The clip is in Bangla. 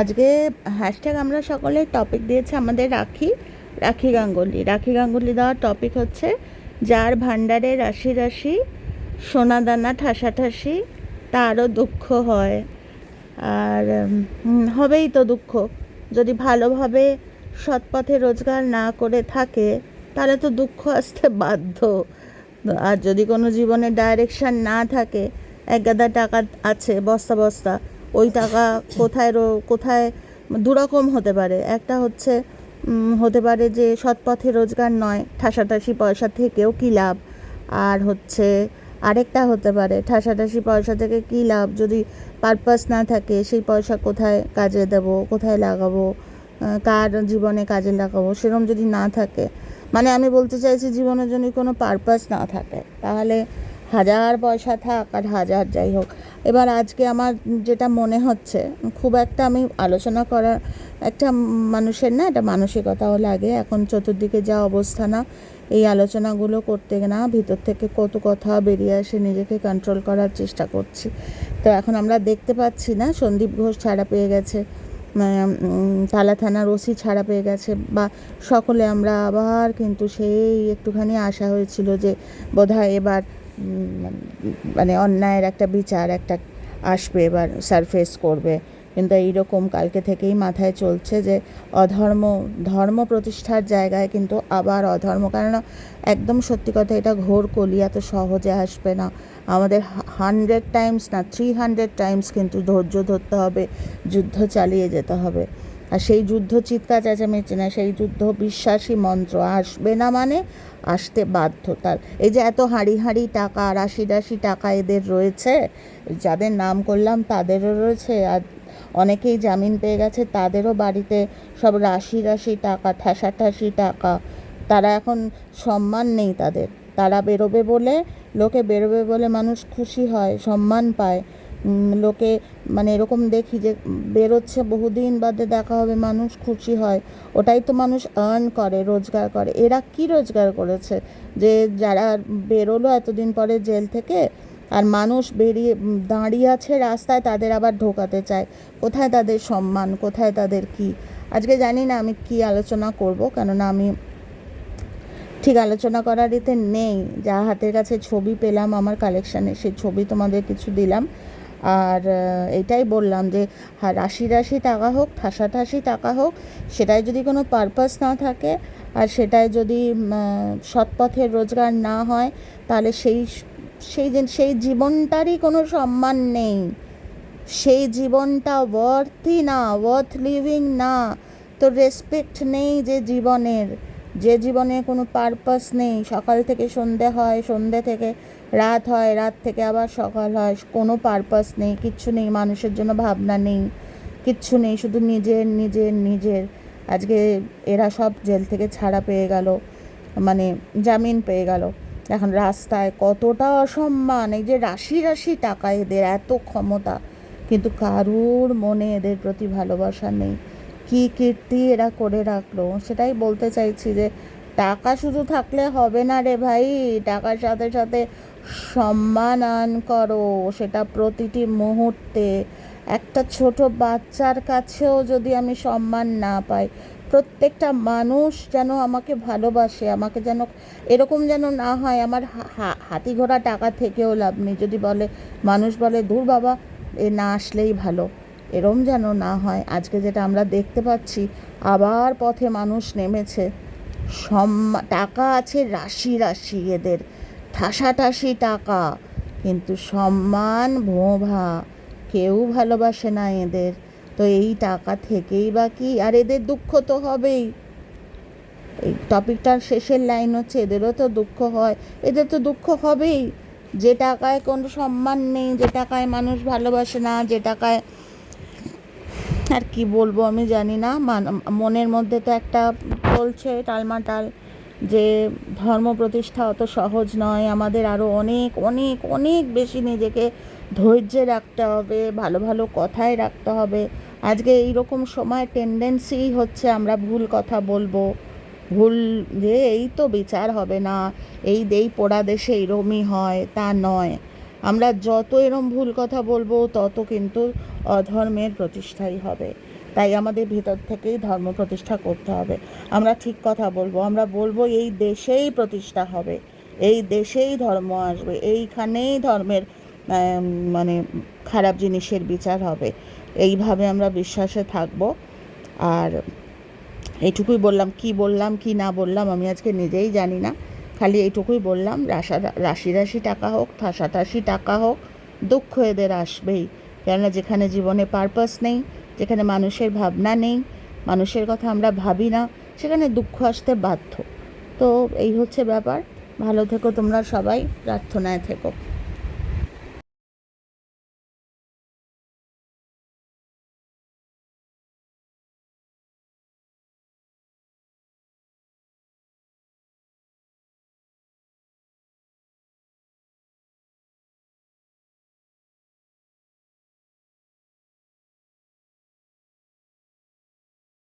আজকে হ্যাশট্যাগ আমরা সকলে টপিক দিয়েছে আমাদের রাখি রাখি গাঙ্গুলি। রাখি গাঙ্গুলি দেওয়ার টপিক হচ্ছে যার ভাণ্ডারে রাশি রাশি সোনা দানা ঠাসা ঠাসি, তারও দুঃখ হয়। আর হবেই তো দুঃখ। যদি ভালোভাবে সৎ পথে রোজগার না করে থাকে, তাহলে তো দুঃখ আসতে বাধ্য। আর যদি কোনো জীবনে ডাইরেকশান না থাকে, এক গাদা টাকা আছে, বস্তা বস্তা। ওই টাকা কোথায় কোথায় দুরকম হতে পারে। একটা হচ্ছে হতে পারে যে সৎ পথে রোজগার নয়, ঠাসাঠাসি পয়সা থেকেও কী লাভ? আর হচ্ছে, আরেকটা হতে পারে, ঠাসাঠাসি পয়সা থেকে কী লাভ? যদি পারপাস না থাকে, সেই পয়সা কোথায় কাজে দেব, কোথায় লাগাবো? কার জীবনে কাজে লাগাবো? সেরকম যদি না থাকে মানে আমি বলতে চাইছি জীবনের জন্য কোনো পারপাস না থাকে, তাহলে হাজার পয়সা থাক আর হাজার যাই হোক। এবার আজকে আমার যেটা মনে হচ্ছে, খুব একটা আমি আলোচনা করার একটা মানুষের না, একটা মানসিকতাও লাগে। এখন চতুর্দিকে যা অবস্থা না, এই আলোচনাগুলো করতে না, ভিতর থেকে কত কথা বেরিয়ে আসে, নিজেকে কন্ট্রোল করার চেষ্টা করছি। তো এখন আমরা দেখতে পাচ্ছি না, সন্দীপ ঘোষ ছাড়া পেয়ে গেছে তালা থানার ওসি ছাড়া পেয়ে গেছে, বা সকলে আমরা আবার কিন্তু সেই একটুখানি আশা হয়েছিল যে বোধহয় এবার মানে অন্যায়ের একটা বিচার একটা আসবে এবার সারফেস করবে। কিন্তু এইরকম কালকে থেকেই মাথায় চলছে যে অধর্ম, ধর্ম প্রতিষ্ঠার জায়গায় কিন্তু আবার অধর্ম। কেননা একদম সত্যি কথা, এটা ঘোর কলি, এত সহজে আসবে না। আমাদের হান্ড্রেড টাইমস না থ্রি হান্ড্রেড টাইমস কিন্তু ধৈর্য ধরতে হবে, যুদ্ধ চালিয়ে যেতে হবে। আর সেই যুদ্ধ চিৎকার চেঁচামেচি না, সেই যুদ্ধ বিশ্বাসী মন্ত্র আসবে না মানে আসতে বাধ্যতার এই যে এত হাঁড়ি হাঁড়ি টাকা রাশি রাশি টাকা এদের রয়েছে, যাদের নাম করলাম তাদেরও রয়েছে, আর অনেকেই জামিন পেয়ে গেছে, তাদেরও বাড়িতে সব রাশি রাশি টাকা, ঠাসা ঠাসি টাকা। তারা এখন সম্মান নেই তাদের। তারা বেরোবে বলে, লোকে বেরোবে বলে মানুষ খুশি হয়, সম্মান পায়। লোকে মানে এরকম দেখি যে বেরোচ্ছে বহুদিন বাদে দেখা হবে, মানুষ খুশি হয়। ওটাই তো মানুষ আর্ন করে, রোজগার করে। এরা কি রোজগার করেছে? যে যারা বেরোলো এতদিন পরে জেল থেকে আর মানুষ বেরিয়ে দাঁড়িয়ে আছে রাস্তায়, তাদের আবার ঢোকাতে চায়। কোথায় তাদের সম্মান, কোথায় তাদের কি? আজকে জানি না আমি কি আলোচনা করব, কেননা আমি ঠিক আলোচনা করার এতে নেই। যা হাতের কাছে ছবি পেলাম, আমার কালেকশানে সেই ছবি তোমাদের কিছু দিলাম। আর এটাই বললাম যে হ্যাঁ রাশি রাশি টাকা হোক ঠাসা ঠাসি টাকা হোক সেটাই যদি কোনো পারপাস না থাকে আর সেটাই যদি উম, আহ, সৎ পথের রোজগার না হয় তাহলে সেই সেই সেই জীবনটারই কোনো সম্মান নেই। সেই জীবনটা ওয়ার্থই না ওয়ার্থ লিভিং না। তো রেসপেক্ট নেই যে জীবনের যে জীবনে কোনো পারপাস নেই। সকাল থেকে সন্ধে হয় সন্ধে থেকে রাত হয়, রাত থেকে আবার সকাল হয়, কোনো পারপাস নেই, কিচ্ছু নেই, মানুষের জন্য ভাবনা নেই, কিচ্ছু নেই, শুধু নিজের নিজের নিজের। আজকে এরা সব জেল থেকে ছাড়া পেয়ে গেল মানে জামিন পেয়ে গেল। এখন রাস্তায় কতটা অসম্মান, এই যে রাশি রাশি টাকা এদের, এত ক্ষমতা। কিন্তু কারুর মনে এদের প্রতি ভালোবাসা নেই। কি কীর্তি এরা করে রাখল, সেটাই বলতে চাইছি যে টাকা শুধু থাকলে হবে না রে ভাই। টাকার সাথে সাথে সম্মান আন করো, সেটা প্রতিটি মুহূর্তে। একটা ছোট বাচ্চার কাছেও যদি আমি সম্মান না পাই, প্রত্যেকটা মানুষ যেন আমাকে ভালোবাসে, আমাকে যেন এরকম যেন না হয়, আমার হাতি ঘোড়া টাকা থেকেও লাভ নেই। যদি বলে, মানুষ বলে, দূর বাবা, এ না আসলেই ভালো। এরম যেন না হয়। আজকে যেটা আমরা দেখতে পাচ্ছি, আবার পথে মানুষ নেমেছে। সম্মা টাকা আছে রাশি রাশি এদের। ঠাসাঠাসি টাকা। কিন্তু সম্মান, ভোভা কেউ ভালোবাসে না এদের। তো এই টাকা থেকেই বা কি? আর এদের দুঃখ তো হবেই। এই টপিকটার শেষের লাইন হচ্ছে, এদেরও তো দুঃখ হয়। এদের তো দুঃখ হবেই। যে টাকায় কোনো সম্মান নেই, যে টাকায় মানুষ ভালোবাসে না, যে টাকায় আর কি বলব আমি জানি না। মান- মনের মধ্যে তো একটা চলছে টালমাটাল যে ধর্ম প্রতিষ্ঠা অত সহজ নয়। আমাদের আরও অনেক অনেক অনেক বেশি নিজেকে ধৈর্যে রাখতে হবে, ভালো ভালো কথায় রাখতে হবে। আজকে এইরকম সময় টেন্ডেন্সি হচ্ছে আমরা ভুল কথা বলব। ভুল যে এই তো বিচার হবে না, এই এই পোড়া দেশে এরমই হয়, তা নয়। আমরা যত এরম ভুল কথা বলব, তত কিন্তু অধর্মের প্রতিষ্ঠাই হবে। তাই আমাদের ভিতর থেকেই ধর্ম প্রতিষ্ঠা করতে হবে। আমরা ঠিক কথা বলব, আমরা বলব এই দেশেই প্রতিষ্ঠা হবে। এই দেশেই ধর্ম আসবে, এইখানেই ধর্মের মানে খারাপ জিনিসের বিচার হবে। এইভাবে আমরা বিশ্বাসে থাকব। আর এইটুকুই বললাম, কি বললাম, কি না বললাম আমি আজকে নিজেই জানি না। খালি এইটুকুই বললাম, রাশা, রাশি রাশি টাকা হোক ঠাসাঠাসি টাকা হোক, দুঃখ এদের আসবেই। কেননা যেখানে জীবনে পারপাস নেই, যেখানে মানুষের ভাবনা নেই, মানুষের কথা আমরা ভাবি না, সেখানে দুঃখ আসতে বাধ্য। তো এই হচ্ছে ব্যাপার। ভালো থেকো তোমরা সবাই, প্রার্থনায় থেকো।